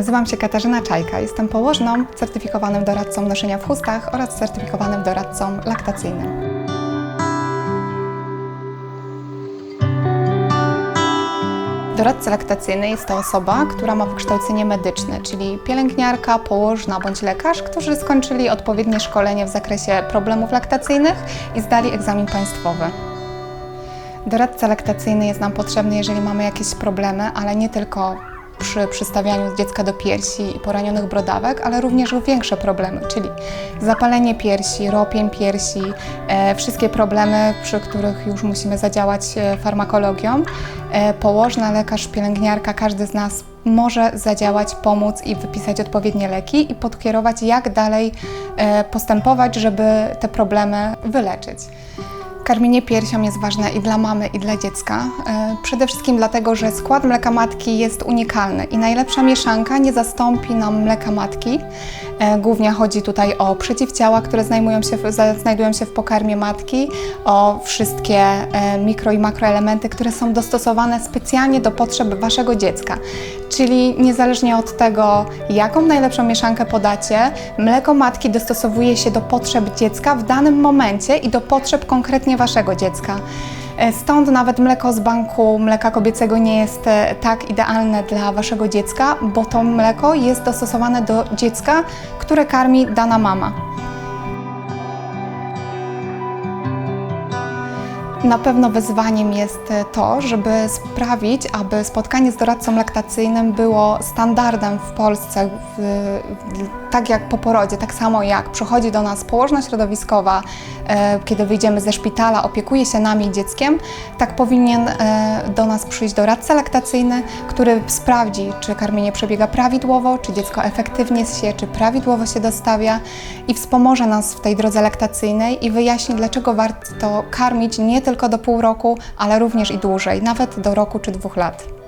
Nazywam się Katarzyna Czajka. Jestem położną, certyfikowanym doradcą noszenia w chustach oraz certyfikowanym doradcą laktacyjnym. Doradca laktacyjny jest to osoba, która ma wykształcenie medyczne, czyli pielęgniarka, położna bądź lekarz, którzy skończyli odpowiednie szkolenie w zakresie problemów laktacyjnych i zdali egzamin państwowy. Doradca laktacyjny jest nam potrzebny, jeżeli mamy jakieś problemy, ale nie tylko przy przystawianiu dziecka do piersi i poranionych brodawek, ale również większe problemy, czyli zapalenie piersi, ropień piersi, e, wszystkie problemy, przy których już musimy zadziałać e, farmakologią. E, położna, lekarz, pielęgniarka, każdy z nas może zadziałać, pomóc i wypisać odpowiednie leki i podkierować, jak dalej postępować, żeby te problemy wyleczyć. Karmienie piersią jest ważne i dla mamy, i dla dziecka. E, Przede wszystkim dlatego, że skład mleka matki jest unikalny i najlepsza mieszanka nie zastąpi nam mleka matki. E, Głównie chodzi tutaj o przeciwciała, które znajdują się w, znajdują się w pokarmie matki, o wszystkie e, mikro i makroelementy, które są dostosowane specjalnie do potrzeb Waszego dziecka. Czyli niezależnie od tego, jaką najlepszą mieszankę podacie, mleko matki dostosowuje się do potrzeb dziecka w danym momencie i do potrzeb konkretnie Waszego dziecka. E, Stąd nawet mleko z banku mleka kobiecego nie jest e, tak idealne dla Waszego dziecka, bo to mleko jest dostosowane do dziecka, które karmi dana mama. Na pewno wyzwaniem jest e, to, żeby sprawić, aby spotkanie z doradcą laktacyjnym było standardem w Polsce, tak jak po porodzie, tak samo jak przychodzi do nas położna środowiskowa, e, kiedy wyjdziemy ze szpitala, opiekuje się nami i dzieckiem, tak powinien e, do nas przyjść doradca laktacyjny, który sprawdzi, czy karmienie przebiega prawidłowo, czy dziecko efektywnie się, czy prawidłowo się dostawia i wspomoże nas w tej drodze laktacyjnej i wyjaśni, dlaczego warto karmić nie tylko do pół roku, ale również i dłużej, nawet do roku czy dwóch lat.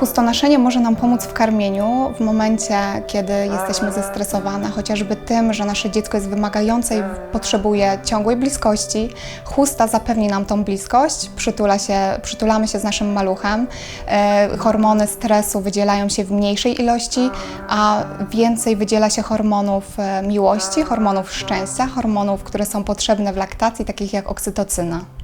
Chustonoszenie może nam pomóc w karmieniu w momencie, kiedy jesteśmy zestresowane, chociażby tym, że nasze dziecko jest wymagające i potrzebuje ciągłej bliskości. Chusta zapewni nam tą bliskość, przytula się, przytulamy się z naszym maluchem. E, hormony stresu wydzielają się w mniejszej ilości, a więcej wydziela się hormonów e, miłości, hormonów szczęścia, hormonów, które są potrzebne w laktacji, takich jak oksytocyna.